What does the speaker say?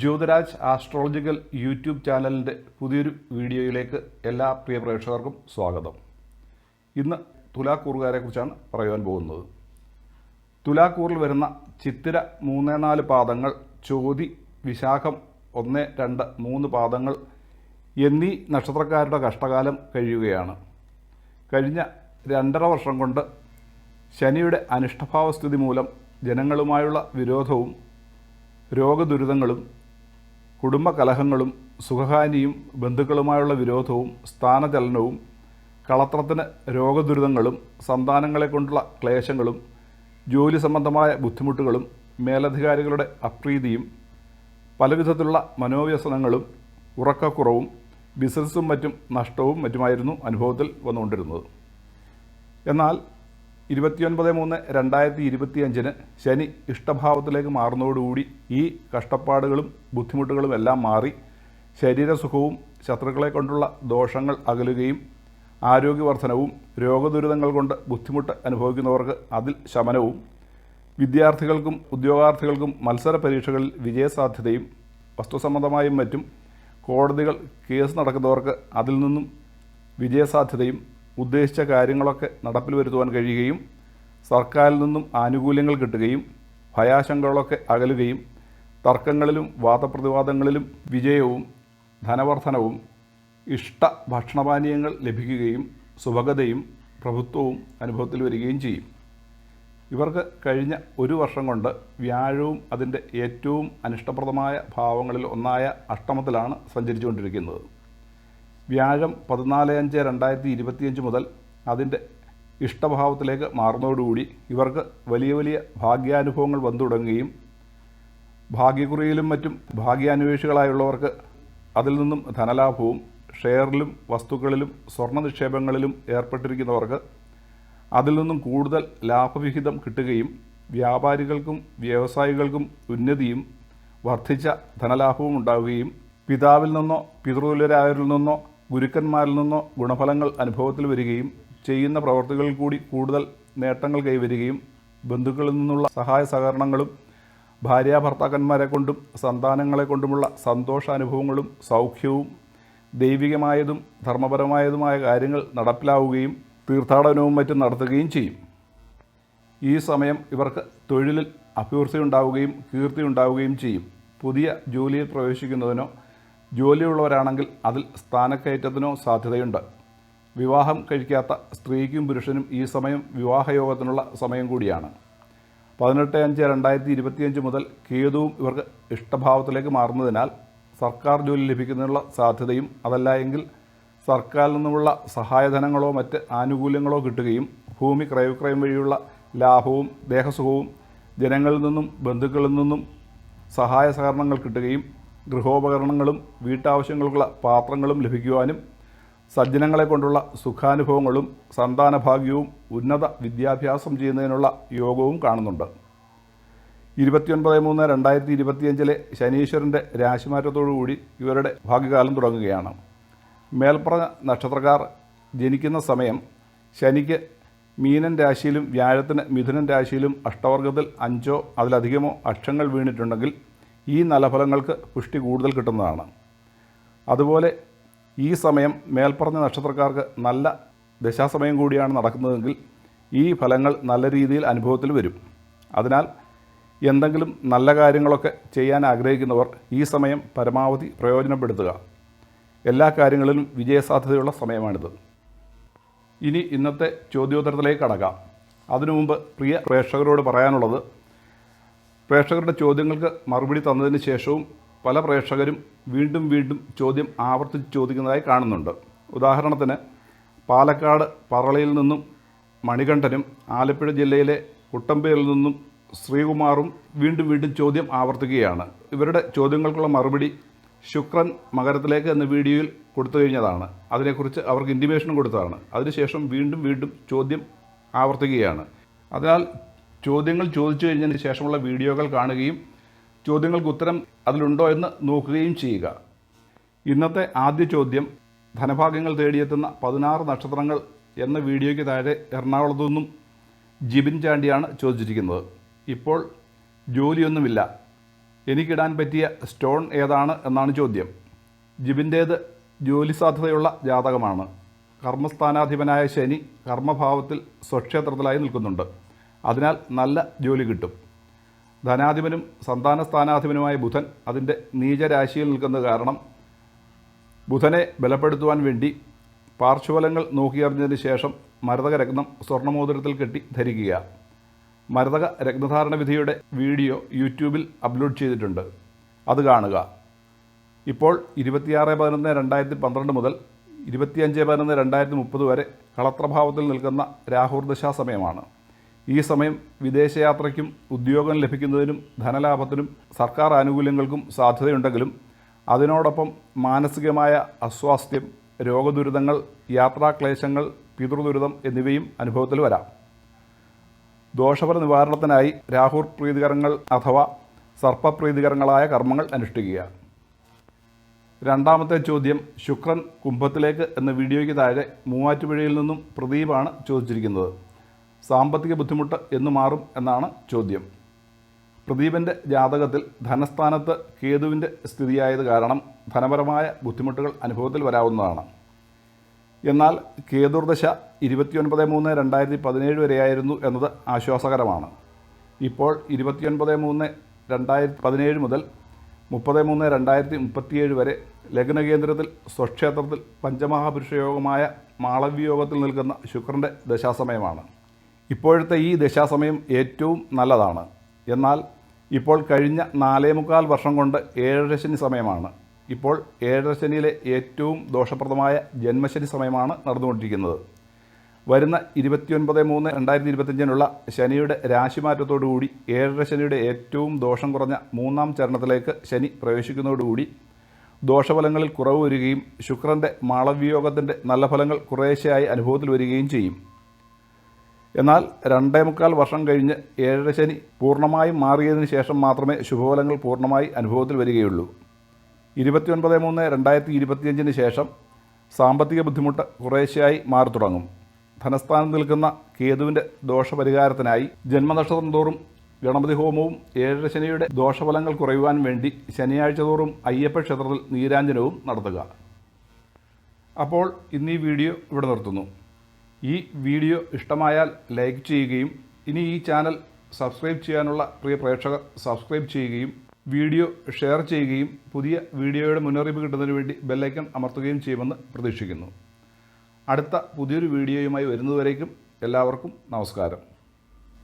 Jyothiraj astrological YouTube ചാനലിന്റെ പുതിയൊരു വീഡിയോയിലേക്ക് എല്ലാ പ്രിയ പ്രേക്ഷകർക്കും സ്വാഗതം. ഇന്ന് തുലാക്കൂറുകാരെക്കുറിച്ചാണ് പറയുവാൻ പോകുന്നത്. തുലാക്കൂറിൽ വരുന്ന ചിത്തിര മൂന്ന് നാല് പാദങ്ങൾ ചോതി വിശാഖം ഒന്ന് രണ്ട് മൂന്ന് പാദങ്ങൾ എന്നീ നക്ഷത്രക്കാരുടെ കഷ്ടകാലം കഴിയുകയാണ്. കഴിഞ്ഞ രണ്ടര വർഷം കൊണ്ട് ശനിയുടെ അനിഷ്ടഭാവസ്ഥിതി മൂലം ജനങ്ങളുമായുള്ള വിരോധവും രോഗദുരിതങ്ങളും കുടുംബകലഹങ്ങളും സുഖഹാനിയും ബന്ധുക്കളുമായുള്ള വിരോധവും സ്ഥാനചലനവും കളത്രത്തിന് രോഗദുരിതങ്ങളും സന്താനങ്ങളെ കൊണ്ടുള്ള ക്ലേശങ്ങളും ജോലി സംബന്ധമായ ബുദ്ധിമുട്ടുകളും മേലധികാരികളുടെ അപ്രീതിയും പലവിധത്തിലുള്ള മനോവ്യസനങ്ങളും ഉറക്കക്കുറവും ബിസിനസ്സും മറ്റും നഷ്ടവും മറ്റുമായിരുന്നു അനുഭവത്തിൽ വന്നുകൊണ്ടിരുന്നത്. എന്നാൽ ഇരുപത്തിയൊൻപത് മൂന്ന് രണ്ടായിരത്തി ഇരുപത്തിയഞ്ചിന് ശനി ഇഷ്ടഭാവത്തിലേക്ക് മാറുന്നതോടുകൂടി ഈ കഷ്ടപ്പാടുകളും ബുദ്ധിമുട്ടുകളും എല്ലാം മാറി ശരീരസുഖവും ശത്രുക്കളെ കൊണ്ടുള്ള ദോഷങ്ങൾ അകലുകയും ആരോഗ്യവർദ്ധനവും രോഗദുരിതങ്ങൾ കൊണ്ട് ബുദ്ധിമുട്ട് അനുഭവിക്കുന്നവർക്ക് അതിൽ ശമനവും വിദ്യാർത്ഥികൾക്കും ഉദ്യോഗാർത്ഥികൾക്കും മത്സര പരീക്ഷകളിൽ വിജയസാധ്യതയും വസ്തുസംബന്ധമായും മറ്റും കോടതികൾ കേസ് നടക്കുന്നവർക്ക് അതിൽ നിന്നും വിജയസാധ്യതയും ഉദ്ദേശിച്ച കാര്യങ്ങളൊക്കെ നടപ്പിൽ വരുത്തുവാൻ കഴിയുകയും സർക്കാരിൽ നിന്നും ആനുകൂല്യങ്ങൾ കിട്ടുകയും ഭയാശങ്കകളൊക്കെ അകലുകയും തർക്കങ്ങളിലും വാദപ്രതിവാദങ്ങളിലും വിജയവും ധനവർദ്ധനവും ഇഷ്ട ഭക്ഷണപാനീയങ്ങൾ ലഭിക്കുകയും സുഭഗതയും പ്രഭുത്വവും അനുഭവത്തിൽ വരികയും ചെയ്യും. ഇവർക്ക് കഴിഞ്ഞ ഒരു വർഷം കൊണ്ട് വ്യാഴവും അതിന്റെ ഏറ്റവും അനിഷ്ടപ്രദമായ ഭാവങ്ങളിൽ ഒന്നായ അഷ്ടമത്തിലാണ് സഞ്ചരിച്ചുകൊണ്ടിരിക്കുന്നത്. വ്യാഴം പതിനാല് അഞ്ച് രണ്ടായിരത്തി ഇരുപത്തിയഞ്ച് മുതൽ അതിന്റെ ഇഷ്ടഭാവത്തിലേക്ക് മാറുന്നതോടുകൂടി ഇവർക്ക് വലിയ വലിയ ഭാഗ്യാനുഭവങ്ങൾ വന്നു തുടങ്ങുകയും ഭാഗ്യക്കുറിയിലും മറ്റും ഭാഗ്യാന്വേഷികളായുള്ളവർക്ക് അതിൽ നിന്നും ധനലാഭവും ഷെയറിലും വസ്തുക്കളിലും സ്വർണ നിക്ഷേപങ്ങളിലും ഏർപ്പെട്ടിരിക്കുന്നവർക്ക് അതിൽ നിന്നും കൂടുതൽ ലാഭവിഹിതം കിട്ടുകയും വ്യാപാരികൾക്കും വ്യവസായികൾക്കും ഉന്നതിയും വർദ്ധിച്ച ധനലാഭവും ഉണ്ടാവുകയും പിതാവിൽ നിന്നോ പിതൃതുല്യരായവരിൽ നിന്നോ ഗുരുക്കന്മാരിൽ നിന്നോ ഗുണഫലങ്ങൾ അനുഭവത്തിൽ വരികയും ചെയ്യുന്ന പ്രവർത്തികളിൽ കൂടി കൂടുതൽ നേട്ടങ്ങൾ കൈവരികയും ബന്ധുക്കളിൽ നിന്നുള്ള സഹായ സഹകരണങ്ങളും ഭാര്യ ഭർത്താക്കന്മാരെ കൊണ്ടും സന്താനങ്ങളെ കൊണ്ടുമുള്ള സന്തോഷാനുഭവങ്ങളും സൗഖ്യവും ദൈവികമായതും ധർമ്മപരമായതുമായ കാര്യങ്ങൾ നടപ്പിലാവുകയും തീർത്ഥാടനവും മറ്റും നടത്തുകയും ചെയ്യും. ഈ സമയം ഇവർക്ക് തൊഴിലിൽ അഭിവൃദ്ധി ഉണ്ടാവുകയും കീർത്തി ഉണ്ടാവുകയും ചെയ്യും. പുതിയ ജോലിയിൽ പ്രവേശിക്കുന്നതിനോ ജോലിയുള്ളവരാണെങ്കിൽ അതിൽ സ്ഥാനക്കയറ്റത്തിനോ സാധ്യതയുണ്ട്. വിവാഹം കഴിക്കാത്ത സ്ത്രീക്കും പുരുഷനും ഈ സമയം വിവാഹയോഗത്തിനുള്ള സമയം കൂടിയാണ്. പതിനെട്ട് അഞ്ച് രണ്ടായിരത്തി ഇരുപത്തിയഞ്ച് മുതൽ കേതുവും ഇവർക്ക് ഇഷ്ടഭാവത്തിലേക്ക് മാറുന്നതിനാൽ സർക്കാർ ജോലി ലഭിക്കുന്നതിനുള്ള സാധ്യതയും അതല്ല എങ്കിൽ സർക്കാരിൽ നിന്നുമുള്ള സഹായധനങ്ങളോ മറ്റ് ആനുകൂല്യങ്ങളോ കിട്ടുകയും ഭൂമി ക്രയവിക്രയം വഴിയുള്ള ലാഭവും ദേഹസുഖവും ജനങ്ങളിൽ നിന്നും ബന്ധുക്കളിൽ നിന്നും സഹായ സഹകരണങ്ങൾ കിട്ടുകയും ഗൃഹോപകരണങ്ങളും വീട്ടാവശ്യങ്ങൾക്കുള്ള പാത്രങ്ങളും ലഭിക്കുവാനും സജ്ജനങ്ങളെ കൊണ്ടുള്ള സുഖാനുഭവങ്ങളും സന്താനഭാഗ്യവും ഉന്നത വിദ്യാഭ്യാസം ചെയ്യുന്നതിനുള്ള യോഗവും കാണുന്നുണ്ട്. ഇരുപത്തിയൊൻപത് മൂന്ന് രണ്ടായിരത്തി ഇരുപത്തിയഞ്ചിലെ ശനീശ്വരന്റെ രാശിമാറ്റത്തോടുകൂടി ഇവരുടെ ഭാഗ്യകാലം തുടങ്ങുകയാണ്. മേൽപ്പറഞ്ഞ നക്ഷത്രക്കാർ ജനിക്കുന്ന സമയം ശനിക്ക് മീനൻ രാശിയിലും വ്യാഴത്തിന് മിഥുനൻ രാശിയിലും അഷ്ടവർഗത്തിൽ അഞ്ചോ അതിലധികമോ അക്ഷങ്ങൾ വീണിട്ടുണ്ടെങ്കിൽ ഈ നലഫലങ്ങൾക്ക് പുഷ്ടി കൂടുതൽ കിട്ടുന്നതാണ്. അതുപോലെ ഈ സമയം മേൽപ്പറഞ്ഞ നക്ഷത്രക്കാർക്ക് നല്ല ദശാസമയം കൂടിയാണ് നടക്കുന്നതെങ്കിൽ ഈ ഫലങ്ങൾ നല്ല രീതിയിൽ അനുഭവത്തിൽ വരും. അതിനാൽ എന്തെങ്കിലും നല്ല കാര്യങ്ങളൊക്കെ ചെയ്യാൻ ആഗ്രഹിക്കുന്നവർ ഈ സമയം പരമാവധി പ്രയോജനപ്പെടുത്തുക. എല്ലാ കാര്യങ്ങളിലും വിജയസാധ്യതയുള്ള സമയമാണിത്. ഇനി ഇന്നത്തെ ചോദ്യോത്തരത്തിലേക്ക് കടക്കാം. അതിനു മുമ്പ് പ്രിയ പ്രേക്ഷകരോട് പറയാനുള്ളത് പ്രേക്ഷകരുടെ ചോദ്യങ്ങൾക്ക് മറുപടി തന്നതിന് ശേഷവും പല പ്രേക്ഷകരും വീണ്ടും വീണ്ടും ചോദ്യം ആവർത്തിച്ച് ചോദിക്കുന്നതായി കാണുന്നുണ്ട്. ഉദാഹരണത്തിന് പാലക്കാട് പറളയിൽ നിന്നും മണികണ്ഠനും ആലപ്പുഴ ജില്ലയിലെ കുട്ടമ്പയിൽ നിന്നും ശ്രീകുമാറും വീണ്ടും വീണ്ടും ചോദ്യം ആവർത്തിക്കുകയാണ്. ഇവരുടെ ചോദ്യങ്ങൾക്കുള്ള മറുപടി ശുക്രൻ മകരത്തിലേക്ക് എന്ന വീഡിയോയിൽ കൊടുത്തു കഴിഞ്ഞതാണ്. അതിനെക്കുറിച്ച് അവർക്ക് ഇന്റിമേഷനും കൊടുത്തതാണ്. അതിനുശേഷം വീണ്ടും വീണ്ടും ചോദ്യം ആവർത്തിക്കുകയാണ്. അതിനാൽ ചോദ്യങ്ങൾ ചോദിച്ചു കഴിഞ്ഞതിന് ശേഷമുള്ള വീഡിയോകൾ കാണുകയും ചോദ്യങ്ങൾക്ക് ഉത്തരം അതിലുണ്ടോ എന്ന് നോക്കുകയും ചെയ്യുക. ഇന്നത്തെ ആദ്യ ചോദ്യം ധനഭാഗ്യങ്ങൾ തേടിയെത്തുന്ന പതിനാറ് നക്ഷത്രങ്ങൾ എന്ന വീഡിയോയ്ക്ക് താഴെ എറണാകുളത്തു നിന്നും ജിബിൻ ചാണ്ടിയാണ് ചോദിച്ചിരിക്കുന്നത്. ഇപ്പോൾ ജോലിയൊന്നുമില്ല. എനിക്കിടാൻ പറ്റിയ സ്റ്റോൺ ഏതാണ് എന്നാണ് ചോദ്യം. ജിബിന്റേത് ജോലി സാധ്യതയുള്ള ജാതകമാണ്. കർമ്മസ്ഥാനാധിപനായ ശനി കർമ്മഭാവത്തിൽ സ്വക്ഷേത്രത്തിലായി നിൽക്കുന്നുണ്ട്. അതിനാൽ നല്ല ജോലി കിട്ടും. ധനാധിപനും സന്താന സ്ഥാനാധിപനുമായ ബുധൻ അതിന്റെ നീചരാശിയിൽ നിൽക്കുന്ന കാരണം ബുധനെ ബലപ്പെടുത്തുവാൻ വേണ്ടി പാർശ്വഫലങ്ങൾ നോക്കിയറിഞ്ഞതിന് ശേഷം മരതക രത്നം സ്വർണമോതിരത്തിൽ കെട്ടി ധരിക്കുക. മരതക രത്നധാരണ വിധിയുടെ വീഡിയോ യൂട്യൂബിൽ അപ്ലോഡ് ചെയ്തിട്ടുണ്ട്. അത് കാണുക. ഇപ്പോൾ ഇരുപത്തിയാറ് പതിനൊന്ന് രണ്ടായിരത്തി പന്ത്രണ്ട് മുതൽ ഇരുപത്തിയഞ്ച് പതിനൊന്ന് രണ്ടായിരത്തി മുപ്പത് വരെ കളത്രഭാവത്തിൽ നിൽക്കുന്ന രാഹുർദശാ സമയമാണ്. ഈ സമയം വിദേശയാത്രയ്ക്കും ഉദ്യോഗം ലഭിക്കുന്നതിനും ധനലാഭത്തിനും സർക്കാർ ആനുകൂല്യങ്ങൾക്കും സാധ്യതയുണ്ടെങ്കിലും അതിനോടൊപ്പം മാനസികമായ അസ്വാസ്ഥ്യം രോഗദുരിതങ്ങൾ യാത്രാക്ലേശങ്ങൾ പിതൃദുരിതം എന്നിവയും അനുഭവത്തിൽ വരാം. ദോഷഫല നിവാരണത്തിനായി രാഹുർ പ്രീതികരങ്ങൾ അഥവാ സർപ്പപ്രീതികരങ്ങളായ കർമ്മങ്ങൾ അനുഷ്ഠിക്കുക. രണ്ടാമത്തെ ചോദ്യം ശുക്രൻ കുംഭത്തിലേക്ക് എന്ന വീഡിയോയ്ക്ക് താഴെ മൂവാറ്റുപുഴയിൽ നിന്നും പ്രദീപാണ് ചോദിച്ചിരിക്കുന്നത്. സാമ്പത്തിക ബുദ്ധിമുട്ട് എന്ന് മാറും എന്നാണ് ചോദ്യം. പ്രദീപന്റെ ജാതകത്തിൽ ധനസ്ഥാനത്ത് കേതുവിന്റെ സ്ഥിതിയായത് കാരണം ധനപരമായ ബുദ്ധിമുട്ടുകൾ അനുഭവത്തിൽ വരാവുന്നതാണ്. എന്നാൽ കേതുർദശ ഇരുപത്തിയൊൻപത് മൂന്ന് രണ്ടായിരത്തി പതിനേഴ് വരെയായിരുന്നു എന്നത് ആശ്വാസകരമാണ്. ഇപ്പോൾ ഇരുപത്തിയൊൻപത് മൂന്ന് രണ്ടായിരത്തി പതിനേഴ് മുതൽ മുപ്പത് മൂന്ന് രണ്ടായിരത്തി മുപ്പത്തിയേഴ് വരെ ലഗ്നകേന്ദ്രത്തിൽ സ്വക്ഷേത്രത്തിൽ പഞ്ചമഹാപുരുഷയോഗമായ മാളവ്യയോഗത്തിൽ നിൽക്കുന്ന ശുക്രന്റെ ദശാസമയമാണ്. ഇപ്പോഴത്തെ ഈ ദശാസമയം ഏറ്റവും നല്ലതാണ്. എന്നാൽ ഇപ്പോൾ കഴിഞ്ഞ നാലേ മുക്കാൽ വർഷം കൊണ്ട് ഏഴരശനി സമയമാണ്. ഇപ്പോൾ ഏഴരശനിയിലെ ഏറ്റവും ദോഷപ്രദമായ ജന്മശനി സമയമാണ് നടന്നുകൊണ്ടിരിക്കുന്നത്. വരുന്ന ഇരുപത്തിയൊൻപത് മൂന്ന് രണ്ടായിരത്തി ഇരുപത്തഞ്ചിനുള്ള ശനിയുടെ രാശിമാറ്റത്തോടുകൂടി ഏഴര ശനിയുടെ ഏറ്റവും ദോഷം കുറഞ്ഞ മൂന്നാം ചരണത്തിലേക്ക് ശനി പ്രവേശിക്കുന്നതോടുകൂടി ദോഷഫലങ്ങളിൽ കുറവ് വരികയും ശുക്രന്റെ മാളവിയോഗത്തിന്റെ നല്ല ഫലങ്ങൾ കുറേശ്ശെയായി അനുഭവത്തിൽ വരികയും ചെയ്യും. എന്നാൽ രണ്ടേ മുക്കാൽ വർഷം കഴിഞ്ഞ് ഏഴര ശനി പൂർണമായും മാറിയതിനു ശേഷം മാത്രമേ ശുഭഫലങ്ങൾ പൂർണമായി അനുഭവത്തിൽ വരികയുള്ളൂ. ഇരുപത്തിയൊൻപത് മൂന്ന് രണ്ടായിരത്തി ഇരുപത്തിയഞ്ചിന് ശേഷം സാമ്പത്തിക ബുദ്ധിമുട്ട് കുറേശ്ശെയായി മാറി തുടങ്ങും ധനസ്ഥാനം നിൽക്കുന്ന കേതുവിന്റെ ദോഷപരിഹാരത്തിനായി ജന്മനക്ഷത്രം തോറും ഗണപതി ഹോമവും ഏഴര ശനിയുടെ ദോഷഫലങ്ങൾ കുറയുവാൻ വേണ്ടി ശനിയാഴ്ച തോറും അയ്യപ്പ ക്ഷേത്രത്തിൽ നീരാഞ്ജനവും നടത്തുക. അപ്പോൾ ഇന്നീ വീഡിയോ ഇവിടെ നിർത്തുന്നു. ഈ വീഡിയോ ഇഷ്ടമായാൽ ലൈക്ക് ചെയ്യുകയും ഇനി ഈ ചാനൽ സബ്സ്ക്രൈബ് ചെയ്യാനുള്ള പ്രിയ പ്രേക്ഷകർ സബ്സ്ക്രൈബ് ചെയ്യുകയും വീഡിയോ ഷെയർ ചെയ്യുകയും പുതിയ വീഡിയോയുടെ മുന്നറിയിപ്പ് കിട്ടുന്നതിന് വേണ്ടി ബെല്ലൈക്കൺ അമർത്തുകയും ചെയ്യുമെന്ന് പ്രതീക്ഷിക്കുന്നു. അടുത്ത പുതിയൊരു വീഡിയോയുമായി വരുന്നതുവരേക്കും എല്ലാവർക്കും നമസ്കാരം.